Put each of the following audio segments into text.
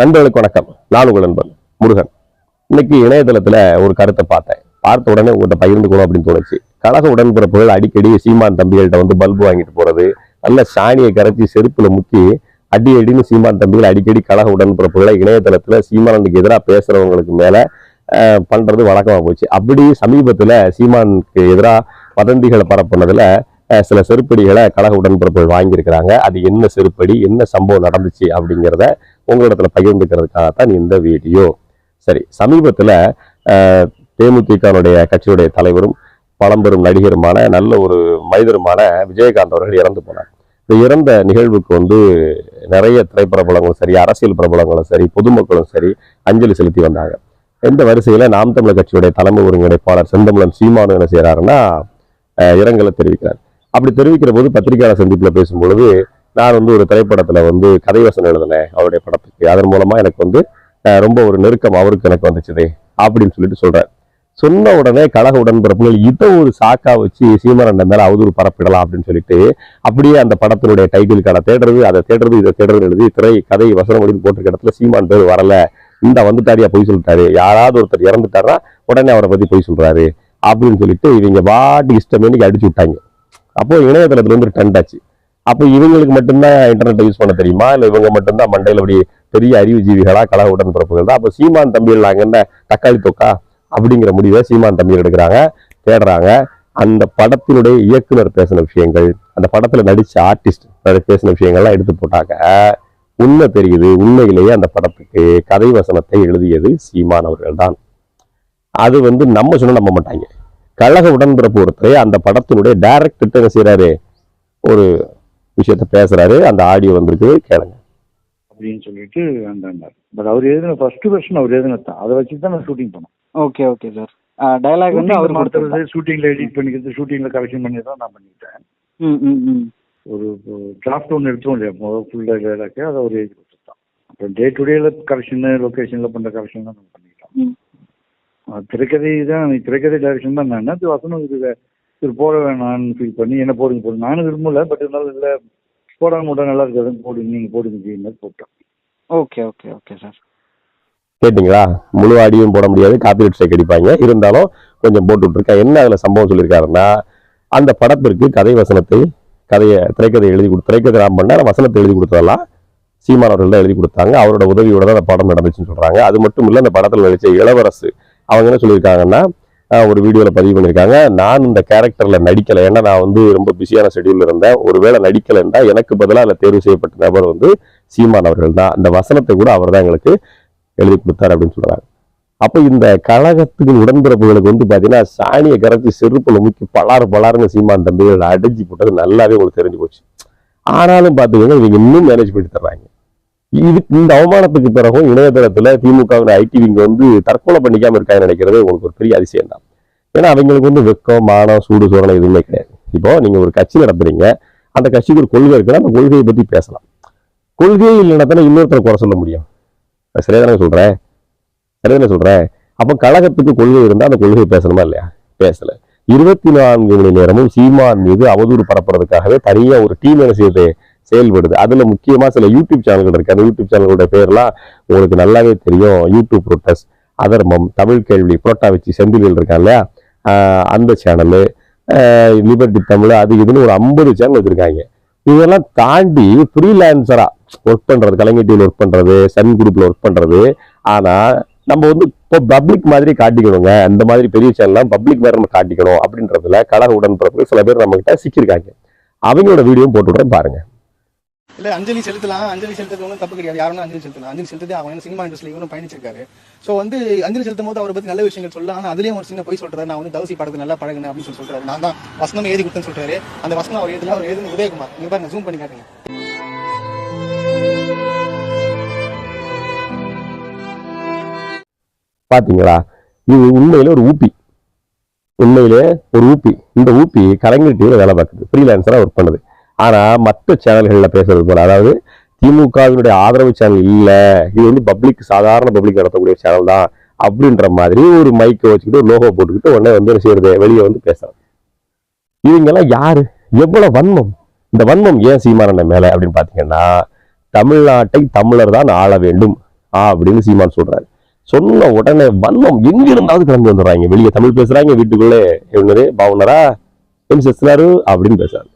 நண்பர்களுக்கு வணக்கம். நான் உங்கள் நண்பன் முருகன். இன்னைக்கு இணையதளத்துல ஒரு கருத்தை பார்த்தேன். பார்த்த உடனே உங்கள்கிட்ட பகிர்ந்துக்கணும் அப்படின்னு தோணுச்சு. கழக உடன்பிறப்புகள் அடிக்கடி சீமான் தம்பிகள்கிட்ட வந்து பல்பு வாங்கிட்டு போறது நல்ல சாணியை கரைச்சி செருப்புல முக்கி அடி அடின்னு சீமான் தம்பிகள் அடிக்கடி கழக உடன்பிறப்புகளை இணையதளத்துல சீமானுக்கு எதிராக பேசுறவங்களுக்கு மேல பண்ணுறது பண்றது வழக்கமா போச்சு. அப்படி சமீபத்துல சீமானுக்கு எதிராக வதந்திகளை பரப்புனதுல சில செருப்படிகளை கழக உடன்பிறப்புகள் வாங்கியிருக்கிறாங்க. அது என்ன செருப்படி என்ன சம்பவம் நடந்துச்சு அப்படிங்கிறத உங்களிடத்துல பகிர்ந்துக்கிறதுக்காகத்தான் இந்த வீடியோ. சரி சமீபத்தில் தேமுதிகனுடைய கட்சியுடைய தலைவரும் பழம்பெரும் நடிகருமான நல்ல ஒரு மனிதருமான விஜயகாந்த் அவர்கள் இறந்து போனார். இந்த இறந்த நிகழ்வுக்கு வந்து நிறைய திரைப்பிரபலங்களும் சரி அரசியல் பிரபலங்களும் சரி பொதுமக்களும் சரி அஞ்சலி செலுத்தி வந்தாங்க. இந்த வரிசையில் நாம் தமிழர் கட்சியுடைய தலைமை ஒருங்கிணைப்பாளர் செந்தமிழன் சீமானு என்ன செய்கிறாருன்னா இரங்கலை தெரிவிக்கிறார். அப்படி தெரிவிக்கிற போது பத்திரிகையாளர் சந்திப்பில் பேசும்பொழுது நான் வந்து ஒரு திரைப்படத்தில் வந்து கதை வசனம் எழுதினேன் அவருடைய படத்துக்கு. அதன் மூலமாக எனக்கு வந்து ரொம்ப ஒரு நெருக்கம் அவருக்கு எனக்கு வந்துச்சுது அப்படின்னு சொல்லிட்டு சொல்கிறார் சொன்ன உடனே கழக உடன்பிறப்புகள் இதை ஒரு சாக்கா வச்சு சீமரண்ட மேல அவதூறு பரப்பிடலாம் அப்படின்னு சொல்லிட்டு அப்படியே அந்த படத்தினுடைய டைட்டில் கடை தேடுறது அதை தேடுறது இதை தேடுறது எழுதி திரை கதை வசனம் அப்படின்னு போட்டிருக்க இடத்துல சீமான் பேர் வரல. இந்த வந்துட்டாரியா பொய் சொல்லிட்டாரு. யாராவது ஒருத்தர் இறந்துட்டாரா உடனே அவரை பத்தி பொய் சொல்றாரு அப்படின்னு சொல்லிட்டு இவங்க வாட்டி இஷ்டமேனிக்கு அடிச்சு விட்டாங்க. அப்போ இணையதளத்துல வந்து ட்ரெண்ட் ஆச்சு. அப்போ இவங்களுக்கு மட்டும்தான் இன்டர்நெட்டை யூஸ் பண்ண தெரியுமா? இல்லை இவங்க மட்டும்தான் மண்டையில் அப்படி பெரிய அறிவுஜீவிகளா கலக உடன்பிறப்புகள் தான். அப்போ சீமான் தம்பிகள் நாங்க என்ன தக்காளி தொக்கா? அப்படிங்கிற முடிவை சீமான் தம்பிகள் எடுக்கிறாங்க தேடுறாங்க. அந்த படத்தினுடைய இயக்குனர் பேசின விஷயங்கள் அந்த படத்துல நடிச்ச ஆர்டிஸ்ட் பேசின விஷயங்கள்லாம் எடுத்து போட்டாங்க உண்மை தெரியுது உண்மையிலேயே அந்த படத்துக்கு கதை வசனத்தை எழுதியது சீமான் அவர்கள் தான் அது வந்து நம்ம சொன்ன நம்ப மாட்டாங்க. கழக உடன்பிறப்பு ஒருத்தர் அந்த படத்தினுடைய டைரக்ட் திட்டம் செய்கிறாரு ஒரு விஷயத்த பேசுறாரு அந்த ஆடியோ வந்திருக்கு கேளுங்க. அப்படின்னு சொல்லிட்டு அந்த பட் அவர் எழுதின ஃபர்ஸ்ட் வெர்ஷன் அவர் எழுதினது தான் அதை வச்சு தான் நான் ஷூட்டிங் பண்ணோம். ஓகே ஓகே சார் டயலாக் வந்து அவர் கொடுத்தது ஷூட்டிங்ல எடிட் பண்ணிக்கிறது ஷூட்டிங்ல கரெக்ஷன் பண்ணி தான் நான் பண்ணிக்கிட்டேன் ம் ம் ம். ஒரு டிராஃப்ட் ஒன்று எடுத்தோம் இல்லையா? முதல் ஃபுல் டைலாக்கு அதை அவர் எழுதி கொடுத்துட்டான் அப்புறம் டே டு டேல கரெக்ஷன் லொக்கேஷன்ல பண்ற கரெக்ஷன் தான் நம்ம பண்ணிக்கிட்டோம். ம். அஹ் திரைக்கதை தான் திரைக்கதை டைரக்ஷன் தான் நான். அது வசனம் இது இது போட வேணாம்னு ஃபீல் பண்ணி என்ன போடுங்க போடுங்க. நானும் விரும்பல பட் இருந்தாலும் இல்லை போடாம கூட நல்லா இருக்காது போடுங்க நீங்க போடுங்க ஜீன்னு போட்டேன். Okay okay okay sir. கேட்டிங்களா? முழு ஆடியும் போட முடியாது காப்பிரைட் ஸ்ட்ரைக் அடிப்பாங்க. இருந்தாலும் கொஞ்சம் போட்டு விட்டுருக்கேன். என்ன அதுல சம்பவம் சொல்லியிருக்காருன்னா அந்த படத்திற்கு கதை வசனத்தை கதையை திரைக்கதை எழுதி கொடு திரைக்கதை நான் பண்ண வசனத்தை எழுதி கொடுத்ததெல்லாம் சீமான் அவர்கள் தான் எழுதி கொடுத்தாங்க. அவரோட உதவியோட தான் அந்த படம் நடந்துச்சுன்னு சொல்றாங்க. அது மட்டும் இல்ல அந்த படத்துல நடிச்ச இளவரசு அவங்க என்ன சொல்லியிருக்காங்கன்னா ஒரு வீடியோவில் பதிவு பண்ணியிருக்காங்க. நான் இந்த கேரக்டரில் நடிக்கலை. ஏன்னா நான் வந்து ரொம்ப பிஸியான ஷெடியூல் இருந்தேன். ஒருவேளை நடிக்கலைன்னா எனக்கு பதிலாக அதில் தேர்வு செய்யப்பட்ட நபர் வந்து சீமான் அவர்கள் தான். அந்த வசனத்தை கூட அவர் தான் எங்களுக்கு எழுதி கொடுத்தார் அப்படின்னு சொல்கிறாங்க அப்போ இந்த கழகத்துக்கு உடன்பிறப்புகளுக்கு வந்து பார்த்தீங்கன்னா சாணியை கரைச்சி செருப்புல முக்கி பலாறு பலாருன்னு சீமான் தம்பிகள் அடைஞ்சி போட்டது நல்லாவே உங்களுக்கு தெரிஞ்சு போச்சு. ஆனாலும் பார்த்துக்கோங்க இவங்க இன்னும் மேனேஜ் பண்ணி தர்றாங்க. இது இந்த அவமானத்துக்கு பிறகும் இணையதளத்துல திமுக ஐடிவிங்க வந்து தற்கொலை பண்ணிக்காம இருக்காங்கன்னு நினைக்கிறது உங்களுக்கு ஒரு பெரிய அதிசயம் தான். ஏன்னா அவங்களுக்கு வந்து வெக்கம் மானம் சூடு சோரணம் எதுவுமே கிடையாது. இப்போ நீங்க ஒரு கட்சி நடத்துறீங்க அந்த கட்சிக்கு ஒரு கொள்கை இருக்குன்னா அந்த கொள்கையை பத்தி பேசலாம். கொள்கையே இல்லைன்னா தானே குறை சொல்ல முடியும். சரியா தானே சொல்றேன்? சரியா தானே சொல்றேன்? அப்போ கழகத்துக்கு கொள்கை இருந்தால் அந்த கொள்கையை பேசணுமா இல்லையா? பேசல. இருபத்தி நான்கு மணி நேரமும் சீமான் மீது அவதூறு பரப்புறதுக்காகவே தனியாக ஒரு டீம் என்ன செய்யுது? செயல்படுது. அதில் முக்கியமாக சில யூடியூப் சேனல்கள் இருக்குது அந்த யூடியூப் சேனல்களோட பேர்லாம் உங்களுக்கு நல்லாவே தெரியும். யூடியூப் புரோட்டஸ் அதர்மம் தமிழ் கேள்வி புரோட்டா வச்சு செந்திலில் இருக்கான் இல்லையா? அந்த சேனலு லிபர்டி தமிழ் அது இதுன்னு ஒரு ஐம்பது சேனல் வச்சுருக்காங்க. இதெல்லாம் தாண்டி ஃப்ரீலான்சராக ஒர்க் பண்ணுறது கலைஞர் டிவியில் ஒர்க் பண்ணுறது சன் குரூப்பில் ஒர்க் பண்ணுறது ஆனால் நம்ம வந்து இப்போ பப்ளிக் மாதிரி காட்டிக்கணுங்க. அந்த மாதிரி பெரிய சேனல்லாம் பப்ளிக் மாதிரி நம்ம காட்டிக்கணும் அப்படின்றதுல கழக உடன்பிறப்பு சில பேர் நம்மகிட்ட சிக்கியிருக்காங்க. அவங்களோட வீடியோ போட்டு விட பாருங்கள் இல்ல அஞ்சலி செலுத்தலாம். அஞ்சலி செலுத்துறது ஒன்றும் தப்பு கிடையாது. யாரும் அஞ்சலி செலுத்தலாம் அஞ்சலி செலுத்ததே அவங்க சினிமா இண்டஸ்ட்ரியில் இவரும் பயணிச்சிருக்காரு. ஸோ வந்து அஞ்சலி செலுத்தும் போது அவரை பத்தி நல்ல விஷயங்கள் சொல்லலாம். ஆனா அதுலயும் ஒரு சின்ன போய் சொல்றாரு நான் வந்து தவசி படத்தை நல்லா பழகினேன் அப்படின்னு சொல்லி சொல்றாரு. நான் தான் வசனம் எழுதி கொடுத்தேன்னு சொல்றாரு. அந்த வசனம் அவர் எழுதல. அவர் எழுதுன உதயகுமார். நீங்க பாருங்க ஜூம் பண்ணி காட்டுங்க. பாத்தீங்களா? இது உண்மையில ஒரு ஊப்பி உண்மையிலே ஒரு ஊப்பி இந்த ஊப்பி கலைஞர் டிவியில் வேலை பார்க்குது. ஃப்ரீலான்சராக ஒர்க் பண்ணுது. ஆனால் மற்ற சேனல்களில் பேசுறது போல அதாவது திமுகவினுடைய ஆதரவு சேனல் இல்லை இது வந்து பப்ளிக் சாதாரண பப்ளிக் நடத்தக்கூடிய சேனல் தான் அப்படின்ற மாதிரி ஒரு மைக்கை வச்சுக்கிட்டு ஒரு லோகோ போட்டுக்கிட்டு உடனே வந்து என்ன செய்யறது? வெளியே வந்து பேசுறது. இவங்கெல்லாம் யாரு? எவ்வளவு வன்மம்? இந்த வன்மம் ஏன் சீமானண்ண மேலே அப்படின்னு பார்த்தீங்கன்னா தமிழ்நாட்டை தமிழர் தான் ஆள வேண்டும் அப்படின்னு சீமான் சொல்றாரு. சொன்ன உடனே வன்மம் எங்கிருந்தாவது கிளம்பி வந்துடுறாங்க. வெளியே தமிழ் பேசுறாங்க வீட்டுக்குள்ளே என்னது பவுனரா என் செஸ்னாரு அப்படின்னு பேசுறாரு.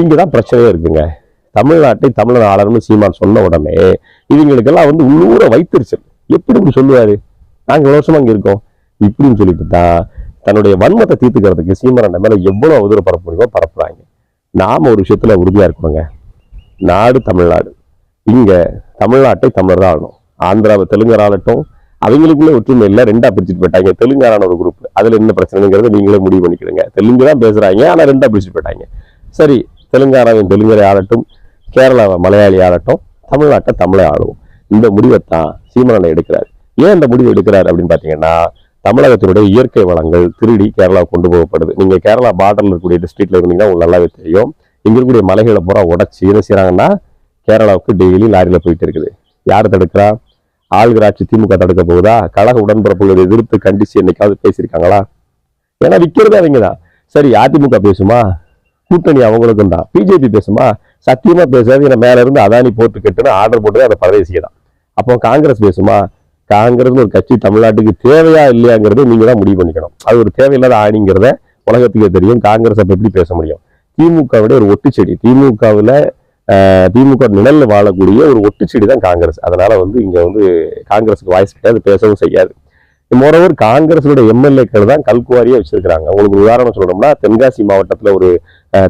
இங்கே தான் பிரச்சனையே இருக்குங்க. தமிழ்நாட்டை தமிழர் ஆளர்னு சீமான் சொன்ன உடனே இவங்களுக்கெல்லாம் வந்து உள்ளூர வைத்திருச்சல் எப்படி இப்படி சொல்லுவார்? நாங்கள் இவ்வளோ வருஷமா அங்கே இருக்கோம். இப்படின்னு சொல்லிட்டு தான் தன்னுடைய வன்மத்தை தீர்த்துக்கிறதுக்கு சீமான் மேலே எவ்வளோ அவதூறு பரப்ப முடியுமோ பரப்புறாங்க. நாம் ஒரு விஷயத்தில் உறுதியாக இருக்கணுங்க. நாடு தமிழ்நாடு. இங்கே தமிழ்நாட்டை தமிழர் தான் ஆகணும் ஆந்திராவை தெலுங்கர் அவங்களுக்குள்ளே அவங்களுக்குள்ள ஒற்றுமை இல்லை ரெண்டா பிரிச்சுட்டு போயிட்டாங்க. தெலுங்கான ஒரு குரூப் அதில் என்ன பிரச்சனைங்கிறத நீங்களே முடிவு பண்ணிக்கிடுங்க. தெலுங்கு தான் பேசுகிறாங்க ஆனால் ரெண்டா பிரிச்சுட்டு போயிட்டாங்க. சரி தெலுங்கானாவின் தெலுங்கரை ஆளட்டும் கேரளாவை மலையாளி ஆளட்டும் தமிழ்நாட்டை தமிழை ஆளுவோம் இந்த முடிவை தான் சீமானனை எடுக்கிறார். ஏன் இந்த முடிவு எடுக்கிறார் அப்படின்னு பார்த்தீங்கன்னா தமிழகத்தினுடைய இயற்கை வளங்கள் திருடி கேரளா கொண்டு போகப்படுது. நீங்க கேரளா பார்டரில் இருக்கக்கூடிய டிஸ்ட்ரிக்ட்ல இருந்தீங்கன்னா உங்களுக்கு நல்லாவே தெரியும். இங்க இருக்கக்கூடிய மலைகளை பூரா உடச்சி என்ன செய்கிறாங்கன்னா கேரளாவுக்கு டெய்லி லாரியில போயிட்டு இருக்குது. யார் தடுக்கிறா? ஆளுகராட்சி திமுக தடுக்க போகுதா? கழக உடன்பிறப்புகளை எதிர்த்து கண்டிச்சு என்னைக்காவது பேசியிருக்காங்களா? ஏன்னா விற்கிறது அவங்க தான் சரி அதிமுக பேசுமா? கூட்டணி அவங்களுக்கும் தான் பிஜேபி பேசுமா? சத்தியமாக பேசாது ஏன்னா மேலே இருந்து அதானி போட்டு கட்டுன்னு ஆர்டர் போட்டு அதை பரதேசிய தான் அப்போ காங்கிரஸ் பேசுமா? காங்கிரஸ் ஒரு கட்சி தமிழ்நாட்டுக்கு தேவையா இல்லையாங்கிறத நீங்கள் தான் முடிவு பண்ணிக்கணும். அது ஒரு தேவையில்லாத ஆணிங்கிறத உலகத்துக்கே தெரியும். காங்கிரஸ் அப்போ எப்படி பேச முடியும்? திமுகவிட ஒரு ஒட்டுச்செடி திமுகவில் திமுக நிழலில் வாழக்கூடிய ஒரு ஒட்டுச்செடி தான் காங்கிரஸ். அதனால் வந்து இங்கே வந்து காங்கிரஸுக்கு வாய்ஸ் கிடையாது பேசவும் செய்யாது. மோரோவர் காங்கிரஸோட எம்எல்ஏக்கள் தான் கல்குவாரியாக வச்சிருக்கிறாங்க. உங்களுக்கு உதாரணம் சொல்லணும்னா தென்காசி மாவட்டத்தில் ஒரு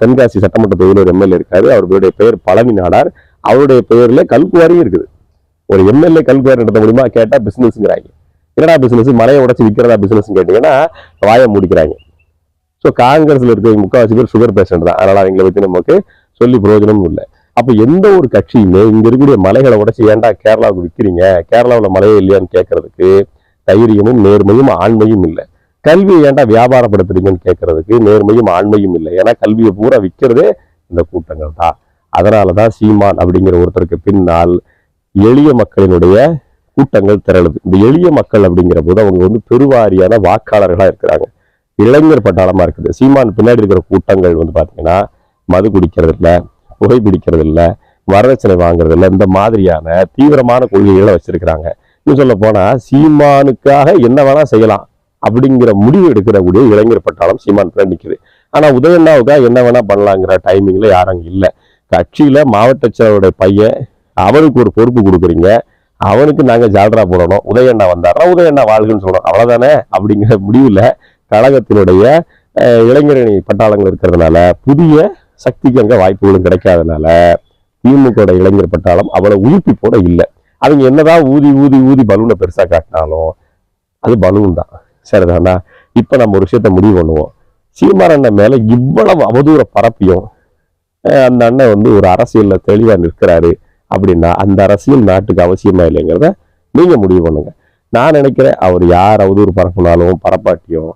தென்காசி சட்டமன்ற தொகுதியில் ஒரு எம்எல்ஏ இருக்காரு. அவருடைய பெயர் பழனி நாடார். அவருடைய பெயர்ல கல்குவாரியும் இருக்குது. ஒரு எம்எல்ஏ கல்குவாரி நடத்த முடியுமா கேட்டா பிசினஸ்ங்கிறாங்க என்னடா பிசினஸ் மலையை உடைச்சு விற்கிறதா பிஸ்னஸ் கேட்டிங்கன்னா வாயை முடிக்கிறாங்க. ஸோ காங்கிரஸ்ல இருக்க முக்கால்வாசி பேர் சுகர் பேஷண்ட் தான். அதனால அவங்களை பத்தி நமக்கு சொல்லி பிரயோஜனமும் இல்லை. அப்போ எந்த ஒரு கட்சியுமே இங்க இருக்கக்கூடிய மலைகளை உடைச்சு ஏன்டா கேரளாவுக்கு விற்கிறீங்க கேரளாவுல மலையே இல்லையான்னு கேட்கறதுக்கு தைரியமும் நேர்மையும் ஆண்மையும் இல்லை. கல்வியை ஏன்டா வியாபாரப்படுத்துறீங்கன்னு கேட்கறதுக்கு நேர்மையும் ஆண்மையும் இல்லை. ஏன்னா கல்வியை பூரா விற்கிறதே இந்த கூட்டங்கள் தான். அதனாலதான் சீமான் அப்படிங்கிற ஒருத்தருக்கு பின்னால் எளிய மக்களினுடைய கூட்டங்கள் திரளுது. இந்த எளிய மக்கள் அப்படிங்கிற போது அவங்க வந்து பெருவாரியான வாக்காளர்களாக இருக்கிறாங்க. இளைஞர் பட்டாளமாக இருக்குது. சீமான் பின்னாடி இருக்கிற கூட்டங்கள் வந்து பார்த்தீங்கன்னா மது குடிக்கிறது இல்லை புகை பிடிக்கிறது இல்லை வரதட்சணை வாங்குறது இல்லை இந்த மாதிரியான தீவிரமான கொள்கைகளை வச்சிருக்கிறாங்க. இன்னும் சொல்ல போனால் சீமானுக்காக என்ன வேணால் செய்யலாம். அப்படிங்கிற முடிவு எடுக்கிறக்கூடிய இளைஞர் பட்டாளம் சீமான் நிற்கிது ஆனால் ஆனா உதயண்ணாவுக்காக என்ன வேணால் பண்ணலாங்கிற டைமிங்கில் யாரும் இல்லை. கட்சியில் கட்சியில மாவட்ட செயலருடைய பையன் அவனுக்கு ஒரு பொறுப்பு கொடுக்குறீங்க. அவனுக்கு நாங்கள் ஜால்ரா போடணும். உதயண்ணா வந்தாரா உதயண்ணா வாழ்கன்னு சொல்றோம் அவ்வளோதானே அப்படிங்கிற முடிவில் கழகத்தினுடைய இளைஞரணி பட்டாளங்கள் இருக்கிறதுனால புதிய சக்திக்கு அங்கே வாய்ப்புகளும் கிடைக்காதனால திமுக இளைஞர் பட்டாளம் அவ்வளோ உயிர்ப்பி போட இல்லை. அவங்க என்னதான் ஊதி ஊதி ஊதி பலூனை பெருசாக காட்டினாலும் அது பலூன் தான். சரிதானா? இப்ப நம்ம ஒரு விஷயத்த முடிவு பண்ணுவோம். சீமான் அண்ணன் மேல இவ்வளவு அவதூற பரப்பியும் அந்த அண்ணன் வந்து ஒரு அரசியலில் தெளிவாக நிற்கிறாரு அப்படின்னா அந்த அரசியல் நாட்டுக்கு அவசியமா இல்லைங்கிறத நீங்க முடிவு பண்ணுங்க. நான் நினைக்கிறேன் அவர் யார் அவதூறு பரப்புனாலும் பரப்பாட்டியும்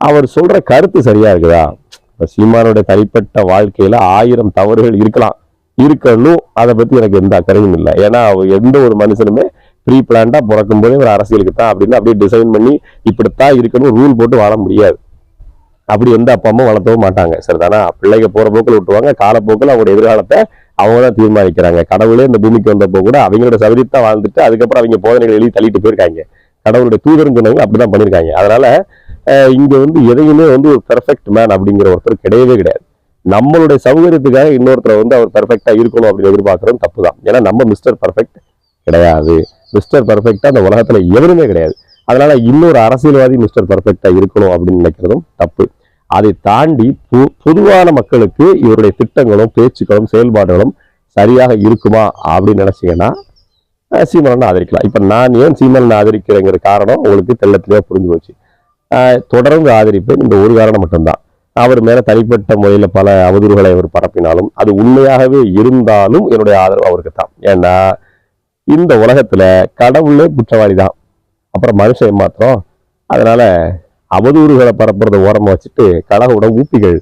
அவர் சொல்ற கருத்து சரியா இருக்குதா? இப்போ சீமானுடைய தனிப்பட்ட வாழ்க்கையில ஆயிரம் தவறுகள் இருக்கலாம். இருக்கணும் அதை பத்தி எனக்கு எந்த அக்கறையும் இல்லை. ஏன்னா அவர் எந்த ஒரு மனுஷனுமே ப்ரீ பிளான்டா பிறக்கும் போதே ஒரு அரசியலுக்கு தான் அப்படின்னு அப்படியே டிசைன் பண்ணி இப்படித்தான் இருக்கணும் ரூல் போட்டு வாழ முடியாது. அப்படி எந்த அப்பா அம்மா வளர்த்தவும் மாட்டாங்க. சரிதானா பிள்ளைங்க போற போக்கில் விட்டுருவாங்க. காலப்போக்கில் அவங்களோட எதிர்காலத்தை அவங்க தான் தீர்மானிக்கிறாங்க. கடவுளே இந்த பூமிக்கு வந்தப்போ கூட அவங்களோட சபரித்தா வாழ்ந்துட்டு அதுக்கப்புறம் அவங்க போதனைகள் எழுதி தள்ளிட்டு போயிருக்காங்க. கடவுளுடைய தூதர்னு சொன்னவங்க அப்படிதான் பண்ணியிருக்காங்க. அதனால இங்கே இங்க வந்து எதையுமே வந்து ஒரு பெர்ஃபெக்ட் மேன் அப்படிங்கிற ஒருத்தர் கிடையவே கிடையாது. நம்மளுடைய சௌகரியத்துக்காக இன்னொருத்தரை வந்து அவர் பெர்ஃபெக்டா இருக்கணும் அப்படின்னு எதிர்பார்க்கறது தப்பு தான் ஏன்னா நம்ம மிஸ்டர் பர்ஃபெக்ட் கிடையாது. மிஸ்டர் பர்ஃபெக்டாக அந்த உலகத்துல எவருமே கிடையாது. அதனால இன்னொரு அரசியல்வாதி மிஸ்டர் பர்ஃபெக்டாக இருக்கணும் அப்படின்னு நினைக்கிறதும் தப்பு. அதை தாண்டி பொ- பொதுவான மக்களுக்கு இவருடைய திட்டங்களும் பேச்சுக்களும் செயல்பாடுகளும் சரியாக இருக்குமா அப்படின்னு நினச்சிங்கன்னா அஹ் ஆதரிக்கலாம். இப்ப நான் ஏன் சீமானனை ஆதரிக்கிறேங்கிற காரணம் உங்களுக்கு தெள்ள புரிஞ்சு போச்சு. தொடர்ந்து ஆதரிப்பேன் இந்த ஒரு காரணம் மட்டும்தான். அவர் மேல தனிப்பட்ட முறையில பல அவதூறுகளை அவர் பரப்பினாலும் அது உண்மையாகவே இருந்தாலும் என்னுடைய ஆதரவு அவருக்கு தான் ஏன்னா இந்த உலகத்துல கடவுளே குற்றவாளி தான் அப்புறம் மனுஷன் மாத்திரம். அதனால அவதூறுகளை பரப்புறத ஓரமா வச்சுட்டு கழகோட ஊப்பிகள்.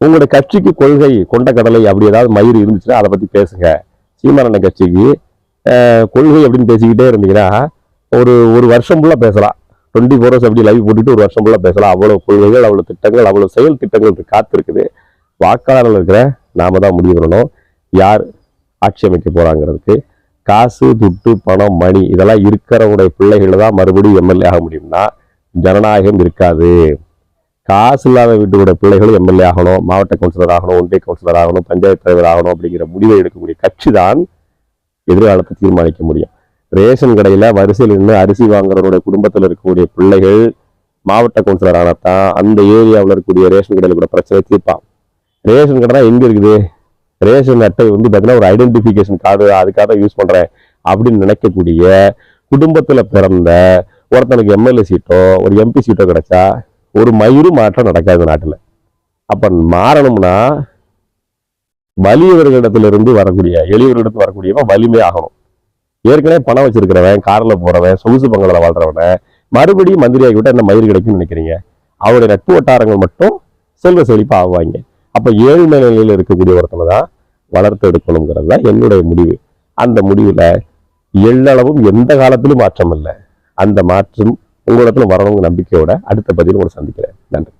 உங்களுடைய கட்சிக்கு கொள்கை கொண்ட கடலை அப்படி ஏதாவது மயிர் இருந்துச்சுன்னா அதை பற்றி பேசுங்க. சீமானண்ண கட்சிக்கு கொள்கை அப்படின்னு பேசிக்கிட்டே இருந்தீங்கன்னா ஒரு ஒரு வருஷம் ஃபுல்லாக பேசலாம். டுவெண்ட்டி ஃபோர் ஹவர்ஸ் அப்படி லைவ் போட்டுட்டு ஒரு வருஷம் ஃபுல்லாக பேசலாம். அவ்வளோ கொள்கைகள் அவ்வளோ திட்டங்கள் அவ்வளோ செயல் திட்டங்கள் காத்திருக்குது வாக்காளர்கள் இருக்கிற நாம தான் முடிவு பண்ணணும். யார் ஆட்சி அமைக்க போகிறாங்கிறதுக்கு காசு துட்டு பணம் மணி இதெல்லாம் இருக்கிறவங்களுடைய பிள்ளைகள் தான் மறுபடியும் எம்எல்ஏ ஆக முடியும்னா ஜனநாயகம் இருக்காது. காசு இல்லாத வீட்டுடைய பிள்ளைகளும் எம்எல்ஏ ஆகணும் மாவட்ட கவுன்சிலர் ஆகணும் ஒன்றிய கவுன்சிலர் ஆகணும் பஞ்சாயத்து தலைவர் ஆகணும் அப்படிங்கிற முடிவை எடுக்கக்கூடிய கட்சி தான் எதிர்காலத்தை தீர்மானிக்க முடியும். ரேஷன் கடையில வரிசையில் நின்று அரிசி வாங்குறவருடைய குடும்பத்தில் இருக்கக்கூடிய பிள்ளைகள் மாவட்ட கவுன்சிலர் ஆனத்தான் அந்த ஏரியாவில் இருக்கக்கூடிய ரேஷன் கடையில் கூட பிரச்சனை தீர்ப்பான். ரேஷன் கடை எங்கே எங்க இருக்குது? ரேஷன் அட்டை வந்து பார்த்தீங்கன்னா ஒரு ஐடென்டிஃபிகேஷன் கார்டு அதுக்காக தான் யூஸ் பண்றேன் அப்படின்னு நினைக்கக்கூடிய குடும்பத்துல பிறந்த ஒருத்தனுக்கு எம்எல்ஏ சீட்டோ ஒரு எம்பி சீட்டோ கிடைச்சா ஒரு மயிரும் மாற்றம் நடக்காது நாட்டில். அப்ப மாறணும்னா வலியவர்களிடத்திலிருந்து வரக்கூடிய எளியவர்களிடத்து வரக்கூடியவன் வலிமை ஆகணும். ஏற்கனவே பணம் வச்சிருக்கிறவன் கார்ல போறவன் சொகுசு பங்களில் வாழ்றவன மறுபடியும் மந்திரியாகி விட்டா என்ன மயிர் கிடைக்கும்னு நினைக்கிறீங்க? அவருடைய நட்பு வட்டாரங்கள் மட்டும் செல்வ செழிப்பாக ஆவாங்க. அப்போ ஏழ்மை நிலையில் இருக்கக்கூடிய ஒருத்தனை தான் வளர்த்து எடுக்கணுங்கிறது தான் என்னுடைய முடிவு. அந்த முடிவுல எள்ளளவும் எந்த காலத்திலும் மாற்றம் இல்லை. அந்த மாற்றம் உங்களிடத்துல வரணுங்கிற நம்பிக்கையோட அடுத்த பதிவில் உங்களை சந்திக்கிறேன். நன்றி.